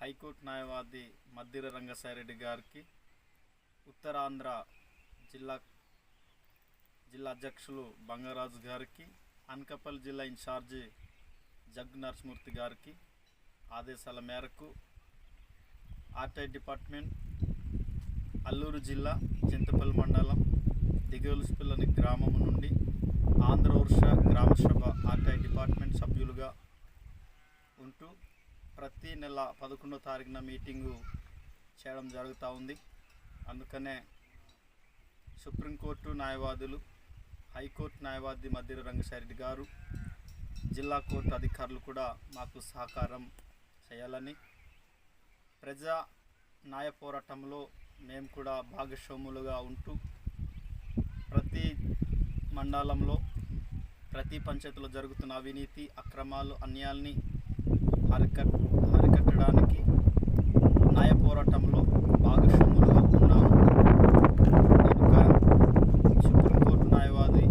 High court న్యాయవాది మద్దిర రంగసాయిరెడ్డి గారికి ఉత్తరాంధ్ర జిల్లా జిల్లా అధ్యక్షులు బంగారాజు గారికి అనకాపల్లి జిల్లా ఇన్ఛార్జి జగ్ నరసింహూర్తి గారికి ఆదేశాల మేరకు ఆర్టీఐ డిపార్ట్మెంట్ అల్లూరు జిల్లా చింతపల్లి మండలం దిగోలుసిపిల్లని గ్రామం నుండి ఆంధ్ర వర్ష గ్రామసభ ఆర్టీఐ డిపార్ట్మెంట్ సభ్యులుగా ఉంటూ ప్రతి నెల పదకొండో తారీఖున మీటింగు చేయడం జరుగుతూ ఉంది. అందుకనే సుప్రీంకోర్టు న్యాయవాదులు హైకోర్టు న్యాయవాది మధ్య రంగశారెడ్డి గారు జిల్లా కోర్టు అధికారులు కూడా మాకు సహకారం చేయాలని. ప్రజా న్యాయ పోరాటంలో మేము కూడా భాగస్వాములుగా ఉంటూ ప్రతి మండలంలో ప్రతి పంచాయతీలో జరుగుతున్న అవినీతి అక్రమాలు అన్యాయాల్ని అరికట్ అరికట్టడానికి న్యాయ పోరాటంలో భాగస్వాములుగా ఉన్నాము కనుక సుప్రీంకోర్టు న్యాయవాది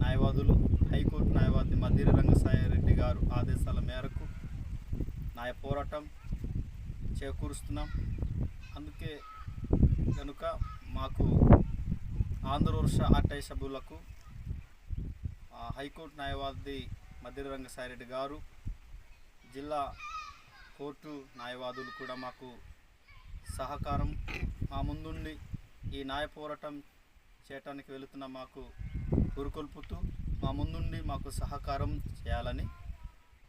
న్యాయవాదులు హైకోర్టు న్యాయవాది మద్దిరి రంగసాయిరెడ్డి గారు ఆదేశాల మేరకు న్యాయ పోరాటం చేకూరుస్తున్నాం. అందుకే కనుక మాకు ఆంధ్రవర్ష ఆర్టీఐ సభ్యులకు ఆ, హైకోర్టు న్యాయవాది మద్దిరి రంగసాయిరెడ్డి గారు జిల్లా కోర్టు న్యాయవాదులు కూడా మాకు సహకారం. మా ముందుండి ఈ న్యాయ పోరాటం చేయటానికి వెళుతున్న మాకు పురుకొల్పుతూ మా ముందుండి మాకు సహకారం చేయాలని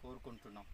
కోరుకుంటున్నాం.